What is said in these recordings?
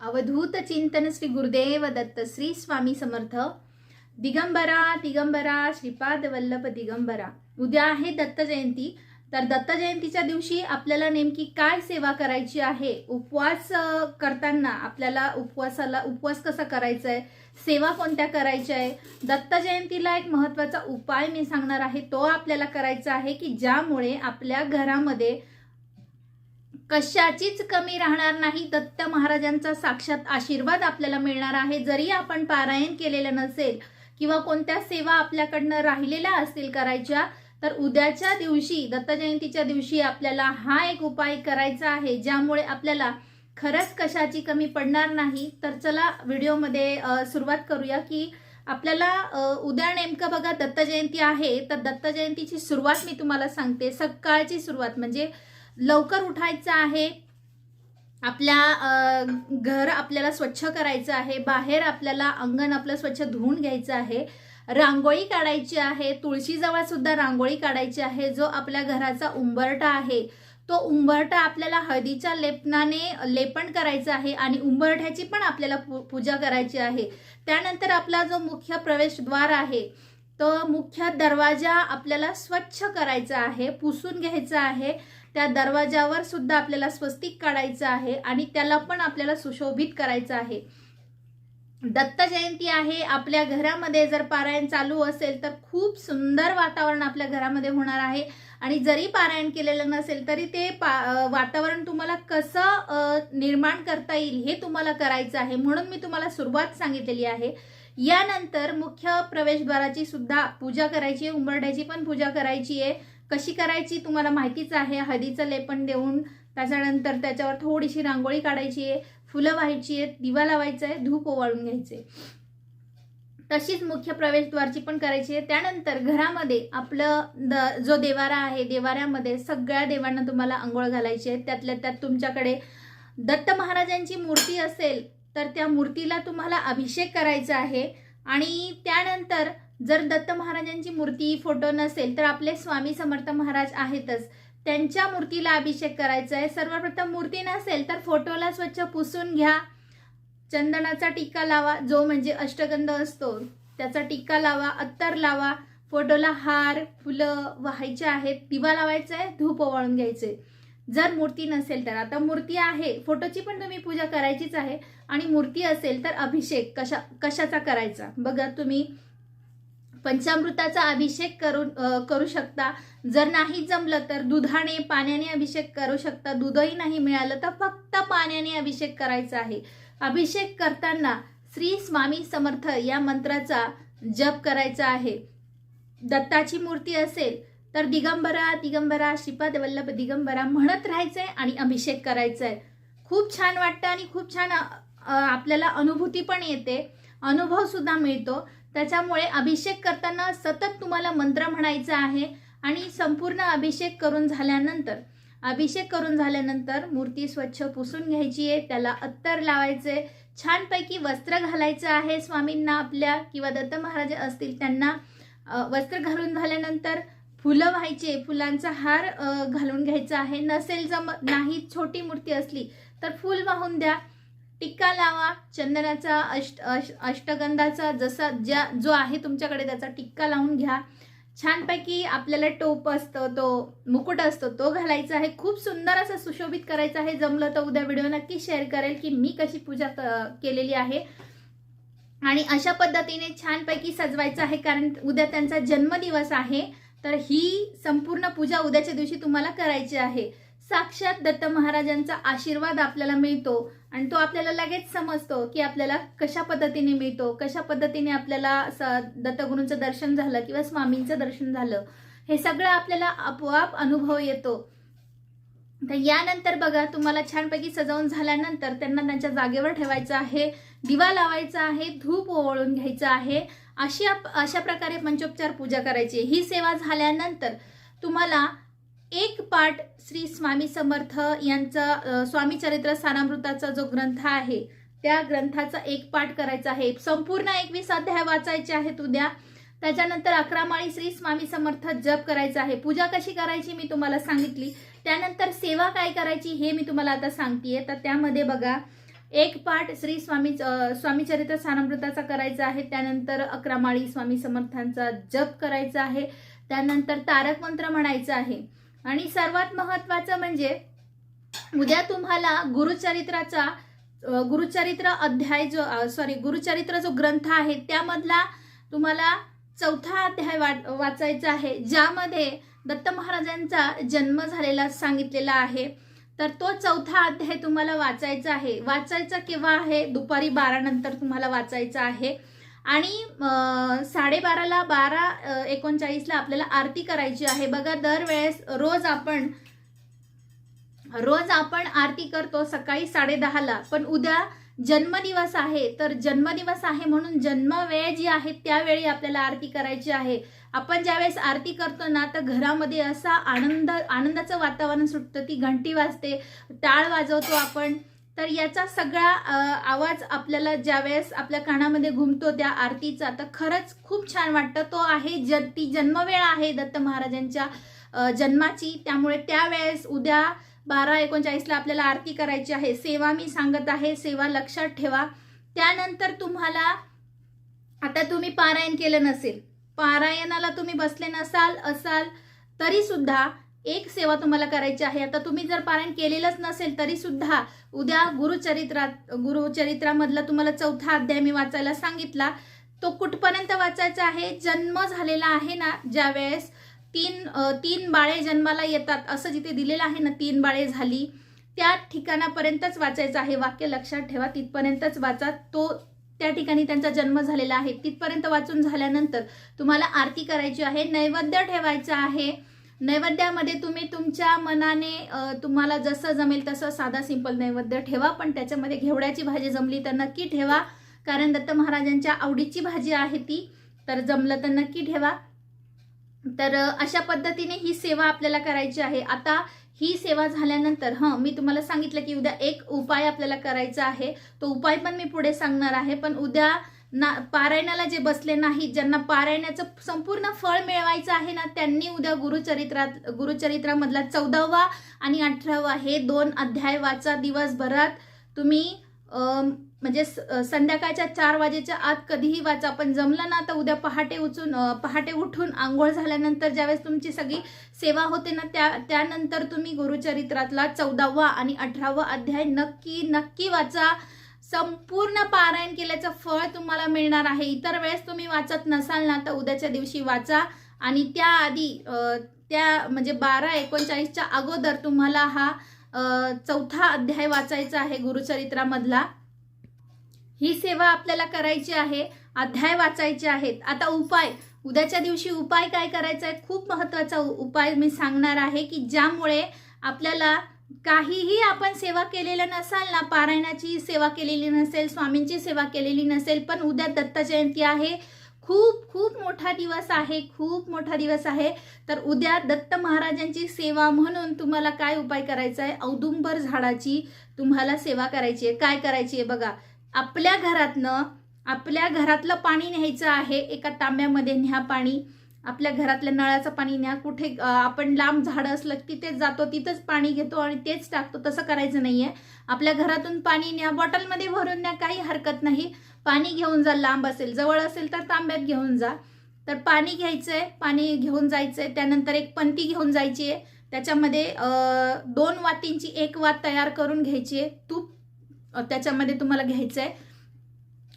अवधूत चिंतन श्री गुरुदेव दत्त श्री स्वामी समर्थ. दिगंबरा दिगंबरा श्रीपाद वल्लभ दिगंबरा. उद्या आहे दत्त जयंती. तर दत्त जयंतीच्या दिवशी आपल्याला नेमकी काय सेवा करायची आहे? उपवास करताना आपल्याला उपवासाला उपवास कसा करायचा आहे? सेवा कोणत्या करायच्या आहे? दत्त जयंतीला एक महत्त्वाचा उपाय मी सांगणार आहे. तो आपल्याला करायचा आहे की ज्यामुळे आपल्या घरामध्ये कशाचीच कमी राहणार नाही. दत्त महाराजांचा साक्षात आशीर्वाद आपल्याला मिळणार आहे. जरी आपण पारायण केलेलं नसेल किंवा कोणत्या सेवा आपल्याकडनं राहिलेल्या असतील करायच्या तर उद्याच्या दिवशी दत्त जयंतीच्या दिवशी आपल्याला हा एक उपाय करायचा आहे ज्यामुळे आपल्याला खरंच कशाची कमी पडणार नाही. तर चला व्हिडिओमध्ये सुरुवात करूया की आपल्याला उद्या नेमकं बघा दत्त जयंती आहे. तर दत्त जयंतीची सुरुवात मी तुम्हाला सांगते. सकाळची सुरुवात म्हणजे लवकर उठायचं आहे. आपल्या घर आपल्याला स्वच्छ करायचं आहे. बाहेर आपल्याला अंगण आपलं स्वच्छ धुवून घ्यायचं आहे. रांगोळी काढायची आहे. तुळशीजवळ सुद्धा रांगोळी काढायची आहे. जो आपल्या घराचा उंबरटा आहे तो उंबरटा आपल्याला हळदीच्या लेपनाने लेपन करायचं आहे आणि उंबरठ्याची पण आपल्याला पूजा करायची आहे. त्यानंतर आपला जो मुख्य प्रवेशद्वार आहे तो मुख्य दरवाजा आपल्याला स्वच्छ करायचा आहे पुसून घ्यायचा आहे. त्या दरवाजावर सुद्धा आपल्याला स्वस्तिक काढायचं आहे आणि त्याला पण आपल्याला सुशोभित करायचं आहे. दत्त जयंती आहे आपल्या घरामध्ये जर पारायण चालू असेल तर खूप सुंदर वातावरण आपल्या घरामध्ये होणार आहे. आणि जरी पारायण केलेलं नसेल तरी ते पा वातावरण तुम्हाला कसं निर्माण करता येईल हे तुम्हाला करायचं आहे म्हणून मी तुम्हाला सुरुवात सांगितलेली आहे. यानंतर मुख्य प्रवेशद्वाराची सुद्धा पूजा करायची आहे उंबरड्याची पण पूजा करायची आहे. कशी करायची तुम्हाला माहितीच आहे. हळदीचं लेपन देऊन त्याच्यानंतर त्याच्यावर थोडीशी रांगोळी काढायची आहे. फुलं व्हायची आहेत दिवा लावायचा आहे धूप ओवाळून घ्यायचे. तशीच मुख्य प्रवेशद्वारची पण करायची आहे. त्यानंतर घरामध्ये आपलं द जो देवारा आहे देवाऱ्यामध्ये सगळ्या देवांना तुम्हाला आंघोळ घालायची आहे. त्यातल्या त्यात तुमच्याकडे दत्त महाराजांची मूर्ती असेल तर त्या मूर्तीला तुम्हाला अभिषेक करायचा आहे. आणि त्यानंतर जर दत्त महाराजांची मूर्ती फोटो नसेल तर आपले स्वामी समर्थ महाराज आहेतच. त्यांच्या मूर्तीला अभिषेक करायचा आहे सर्वप्रथम मूर्ती नसेल तर फोटोला स्वच्छ पुसून घ्या. चंदनाचा टिक्का लावा जो म्हणजे अष्टगंध असतो. त्याचा टिक्का लावा अत्तर लावा. फोटोला हार फुलं व्हायचे आहेत दिवा लावायचा आहे धूप ओवाळून घ्यायचे. जर मूर्ती नसेल तर. आता मूर्ती आहे. फोटोची पण तुम्ही पूजा करायचीच आहे. आणि मूर्ती असेल तर अभिषेक कशा कशाचा करायचा? बघा तुम्ही. पंचामृताचा अभिषेक करून करू शकता. जर नाही जमलं तर दुधाने पाण्याने अभिषेक करू शकता. दूधही नाही मिळालं तर फक्त पाण्याने अभिषेक करायचा आहे. अभिषेक करताना श्री स्वामी समर्थ या मंत्राचा जप करायचा आहे. दत्ताची मूर्ती असेल तर दिगंबरा दिगंबरा श्रीपाद वल्लभ दिगंबरा म्हणत राहायचंय आणि अभिषेक करायचा आहे खूप छान वाटतं आणि खूप छान आपल्याला अनुभूती पण येते. अनुभव सुद्धा मिळतो. त्याच्यामुळे अभिषेक करताना सतत तुम्हाला मंत्र म्हणायचा आहे आणि संपूर्ण अभिषेक करून झाल्यानंतर अभिषेक करून झाल्यानंतर मूर्ती स्वच्छ पुसून घ्यायची आहे त्याला अत्तर लावायचे छानपैकी वस्त्र घालायचं आहे स्वामींना आपल्या किंवा दत्त महाराज असतील त्यांना वस्त्र घालून झाल्यानंतर फुलं व्हायचे फुलांचा हार घालून घ्यायचा आहे. नसेल जम नाही छोटी मूर्ती असली तर फुल वाहून द्या. टिक्का लावा. चंदनाचा अष्ट अश अष्टगंधाचा जसा ज्या जो आहे तुमच्याकडे त्याचा टिक्का लावून घ्या. छानपैकी आपल्याला टोप असतो तो मुकुट असतो तो घालायचा आहे. खूप सुंदर असं सुशोभित करायचं आहे. जमलं तर उद्या व्हिडिओ नक्की शेअर करेल की मी कशी पूजा केलेली आहे. आणि अशा पद्धतीने छानपैकी सजवायचं आहे कारण उद्या त्यांचा जन्मदिवस आहे. तर ही संपूर्ण पूजा उद्याच्या दिवशी तुम्हाला करायची आहे. साक्षात दत्त महाराजांचा आशीर्वाद आपल्याला मिळतो आणि तो आपल्याला लगेच समजतो की आपल्याला कशा पद्धतीने मिळतो कशा पद्धतीने आपल्याला स- दत्तगुरूंचं दर्शन झालं किंवा स्वामींचं दर्शन झालं हे सगळं आपल्याला आपोआप अनुभव येतो. तर यानंतर बघा तुम्हाला छानपैकी सजवून झाल्यानंतर त्यांना त्यांच्या जागेवर ठेवायचं आहे दिवा लावायचा आहे धूप ओवळून घ्यायचं आहे अशी आप- अशा प्रकारे पंचोपचार पूजा करायची. ही सेवा झाल्यानंतर तुम्हाला एक पाठ श्री स्वामी समर्थ यांचा स्वामी चरित्र सारामृताचा जो ग्रंथ आहे त्या ग्रंथाचा एक पाठ करायचा आहे. संपूर्ण एकवीस अध्याय वाचायचे आहेत उद्या. त्याच्यानंतर अकरा माळी श्री स्वामी समर्थ जप करायचा आहे. पूजा कशी करायची मी तुम्हाला सांगितली. त्यानंतर सेवा काय करायची हे मी तुम्हाला आता सांगतेय. तर त्यामध्ये बघा एक पाठ श्री स्वामी स्वामी चरित्र सारामृताचा करायचा आहे. त्यानंतर अकरा माळी स्वामी समर्थांचा जप करायचा आहे. त्यानंतर तारक मंत्र म्हणायचं आहे. आणि सर्वात महत्वाचं म्हणजे उद्या तुम्हाला गुरुचरित्राचा गुरुचरित्र अध्याय जो सॉरी गुरुचरित्र जो ग्रंथ आहे त्यामधला तुम्हाला चौथा अध्याय वा वाचायचा आहे ज्यामध्ये दत्त महाराजांचा जन्म झालेला सांगितलेला आहे. तर तो चौथा अध्याय तुम्हाला वाचायचा आहे. वाचायचा केव्हा आहे? दुपारी बारा नंतर तुम्हाला वाचायचा आहे. आणि साडेबाराला बारा एकोणचाळीसला आपल्याला आरती करायची आहे. बघा दरवेळेस रोज आपण रोज आपण आरती करतो सकाळी साडेदहाला पण उद्या जन्मदिवस आहे तर जन्मदिवस आहे म्हणून जन्मवेळ जी आहे त्यावेळी आपल्याला आरती करायची आहे. आपण ज्यावेळेस आरती करतो ना तर घरामध्ये असा आनंद आनंदाचं वातावरण सुटतं ती घंटी वाजते टाळ वाजवतो आपण. तर याचा सगळा आवाज आपल्याला ज्यावेळेस आपल्या कानामध्ये घुमतो त्या आरतीचा तर खरंच खूप छान वाटतं. तो आहे ज ती जन्मवेळ आहे दत्त महाराजांच्या जन्माची. त्यामुळे त्यावेळेस उद्या बारा एकोणचाळीसला आपल्याला आरती करायची आहे. सेवा मी सांगत आहे सेवा लक्षात ठेवा. त्यानंतर तुम्हाला आता तुम्ही पारायण केलं नसेल. पारायणाला तुम्ही बसले नसाल असाल तरी सुद्धा एक सेवा तुम्हाला करायची आहे. आता तुम्ही जर पारायण केलेलंच नसेल तरी सुद्धा उद्या गुरुचरित्रात गुरुचरित्रामधला तुम्हाला चौथा अध्याय मी वाचायला सांगितला. तो कुठपर्यंत वाचायचा आहे? जन्म झालेला आहे ना ज्यावेळेस तीन तीन बाळे जन्माला येतात असं जिथे दिलेलं आहे ना तीन बाळे झाली त्या ठिकाणापर्यंतच वाचायचं आहे. वाक्य लक्षात ठेवा तिथपर्यंतच वाचा. तो त्या ठिकाणी त्यांचा जन्म झालेला आहे. तिथपर्यंत वाचून झाल्यानंतर तुम्हाला आरती करायची आहे नैवेद्य ठेवायचं आहे. नैवेद्यामध्ये तुम्ही तुमच्या मनाने तुम्हाला जसं जमेल तसं साधा सिंपल नैवेद्य ठेवा पण त्याच्यामध्ये घेवड्याची भाजी जमली तर नक्की ठेवा. कारण दत्त महाराजांच्या आवडीची भाजी आहे ती तर जमलं तर नक्की ठेवा. तर अशा पद्धतीने ही सेवा आपल्याला करायची आहे. आता ही सेवा झाल्यानंतर हं मी तुम्हाला सांगितलं की उद्या एक उपाय आपल्याला करायचा आहे. तो उपाय पण मी पुढे सांगणार आहे पण उद्या ना पारायणाला जे बसले नाही ज्यांना पारायणाचं संपूर्ण फळ मिळवायचं आहे ना त्यांनी उद्या गुरुचरित्रात गुरुचरित्रामधला चौदावा आणि अठरावा हे दोन अध्याय वाचा दिवसभरात. तुम्ही म्हणजे स- संध्याकाळच्या चार वाजेच्या आत कधीही वाचा पण जमलं ना तर उद्या पहाटे उचून पहाटे उठून आंघोळ झाल्यानंतर ज्यावेळेस तुमची सगळी सेवा होते ना त्या त्यानंतर तुम्ही गुरुचरित्रातला चौदावा आणि अठरावा अध्याय नक्की नक्की वाचा. संपूर्ण पारायण केल्याचं फळ तुम्हाला मिळणार आहे. इतर वेळेस तुम्ही वाचत नसाल ना तर उद्याच्या दिवशी वाचा. आणि त्याआधी त्या म्हणजे बारा एकोणचाळीसच्या अगोदर तुम्हाला हा चौथा अध्याय वाचायचा आहे गुरुचरित्रामधला. ही सेवा आपल्याला करायची आहे अध्याय वाचायचे आहेत. आता उपाय. उद्याच्या दिवशी उपाय काय करायचा आहे? खूप महत्त्वाचा उपाय मी सांगणार आहे की ज्यामुळे आपल्याला काहीही आपण सेवा केलेलं नसाल ना पारायणाची सेवा केलेली नसेल स्वामींची सेवा केलेली नसेल पण उद्या दत्त जयंती आहे. खूप खूप मोठा दिवस आहे खूप मोठा दिवस आहे. तर उद्या दत्त महाराजांची सेवा म्हणून तुम्हाला काय उपाय करायचा आहे? औदुंबर झाडाची तुम्हाला सेवा करायची आहे. काय करायची आहे बघा. आपल्या घरातनं आपल्या घरातलं पाणी न्यायचं आहे. एका तांब्यामध्ये न्या पाणी. आपल्या घरातल्या नळाचं पाणी न्या कुठे आपण लांब झाडं असलं की तिथेच जातो तिथंच पाणी घेतो आणि तेच टाकतो तसं करायचं नाहीये. आपल्या घरातून पाणी न्या बॉटलमध्ये भरून न्या काही हरकत नाही. पाणी घेऊन जा लांब असेल जवळ असेल तर तांब्यात घेऊन जा. तर पाणी घ्यायचंय पाणी घेऊन जायचंय त्यानंतर एक पंती घेऊन जायची आहे त्याच्यामध्ये दोन वातींची एक वात तयार करून घ्यायची आहे तूप त्याच्यामध्ये तुम्हाला घ्यायचं आहे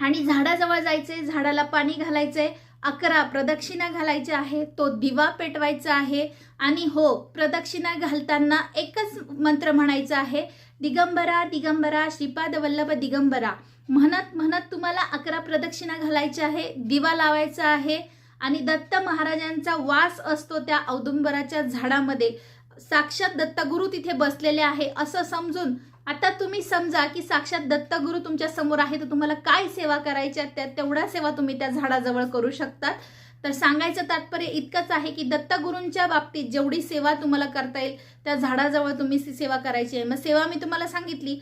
आणि झाडाजवळ जायचे झाडाला पाणी घालायचे अकरा प्रदक्षिणा घालायच्या आहे तो दिवा पेटवायचा आहे आणि हो प्रदक्षिणा घालताना एकच मंत्र म्हणायचा आहे दिगंबरा दिगंबरा श्रीपाद वल्लभ दिगंबरा. म्हणत म्हणत तुम्हाला अकरा प्रदक्षिणा घालायची आहे दिवा लावायचा आहे आणि दत्त महाराजांचा वास असतो त्या औदुंबराच्या झाडामध्ये. साक्षात दत्तगुरु तिथे बसलेले आहे असं समजून आता तुम्ही समजा की साक्षात दत्तगुरु तुमच्यासमोर आहे तर तुम्हाला काय सेवा करायच्या त्या तेवढ्या सेवा तुम्ही त्या झाडाजवळ करू शकतात. तर सांगायचं तात्पर्य इतकंच आहे की दत्तगुरूंच्या बाबतीत जेवढी सेवा तुम्हाला करता येईल त्या झाडाजवळ तुम्ही सेवा करायची आहे. मग सेवा मी तुम्हाला सांगितली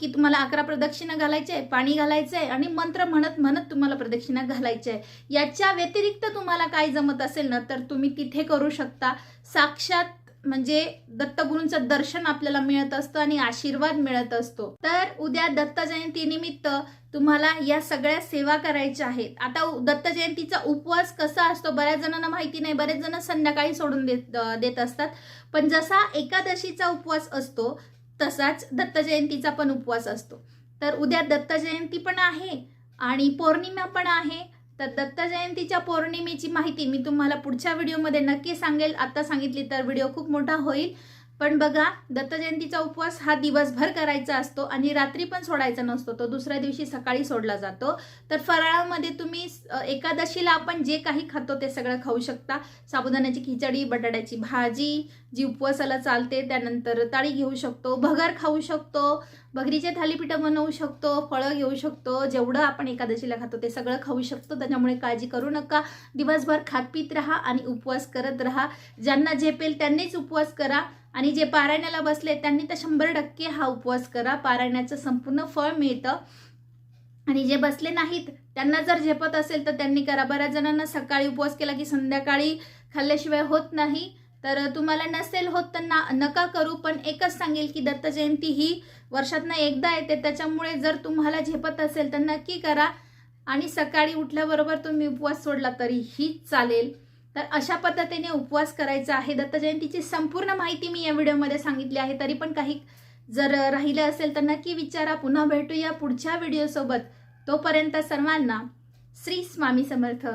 की तुम्हाला अकरा प्रदक्षिणा घालायची आहे पाणी घालायचं आहे आणि मंत्र म्हणत म्हणत तुम्हाला प्रदक्षिणा घालायची आहे. याच्या व्यतिरिक्त तुम्हाला काय जमत असेल ना तर तुम्ही तिथे करू शकता. साक्षात म्हणजे दत्तगुरूंचं दर्शन आपल्याला मिळत असतं आणि आशीर्वाद मिळत असतो. तर उद्या दत्त जयंतीनिमित्त तुम्हाला या सगळ्या सेवा करायच्या आहेत. आता उ- दत्त जयंतीचा उपवास कसा असतो बऱ्याच जणांना माहिती नाही. बरेच जण संध्याकाळी सोडून देत देत असतात. पण जसा एकादशीचा उपवास असतो तसाच दत्त जयंतीचा पण उपवास असतो. तर उद्या दत्त जयंती पण आहे आणि पौर्णिमा पण आहे. तर दत्त जयंतीच्या पौर्णिमेची माहिती मी तुम्हाला पुढच्या व्हिडिओमध्ये नक्की सांगेल. आता सांगितली तर व्हिडिओ खूप मोठा होईल. पण बघा दत्त जयंतीचा उपवास हा दिवसभर करायचा असतो आणि रात्री पण सोडायचा नसतो. तो दुसऱ्या दिवशी सकाळी सोडला जातो. तर फराळामध्ये तुम्ही एकादशीला आपण जे काही खातो ते सगळं खाऊ शकता. साबुदाण्याची खिचडी बटाट्याची भाजी जी उपवासाला चालते त्यानंतर ताळी घेऊ शकतो भगर खाऊ शकतो भगरीचे थालीपीठं बनवू शकतो फळं घेऊ शकतो जेवढं आपण एकादशीला खातो ते सगळं खाऊ शकतो. त्याच्यामुळे काळजी करू नका. दिवसभर खात पित राहा आणि उपवास करत राहा. ज्यांना झेपेल त्यांनीच उपवास करा आणि जे पारायणाला बसले त्यांनी तर शंभर टक्के हा उपवास करा. पारायणाचं संपूर्ण फळ मिळतं. आणि जे बसले नाहीत त्यांना जर झेपत असेल तर त्यांनी करा. बऱ्याच जणांना सकाळी उपवास केला की संध्याकाळी खाल्ल्याशिवाय होत नाही. तर तुम्हाला नसेल होत तर ना नका करू पण एकच सांगेल की दत्त जयंती ही वर्षातनं एकदा येते. त्याच्यामुळे जर तुम्हाला झेपत असेल तर नक्की करा. आणि सकाळी उठल्याबरोबर तुम्ही उपवास सोडला तरीही चालेल. तर अशा पद्धतीने उपवास करायचा आहे. दत्त जयंतीची संपूर्ण माहिती मी या व्हिडिओमध्ये सांगितली आहे. तरी पण काही जर राहिलं असेल तर नक्की विचारा. पुन्हा भेटूया पुढच्या व्हिडिओसोबत. तोपर्यंत सर्वांना श्री स्वामी समर्थ.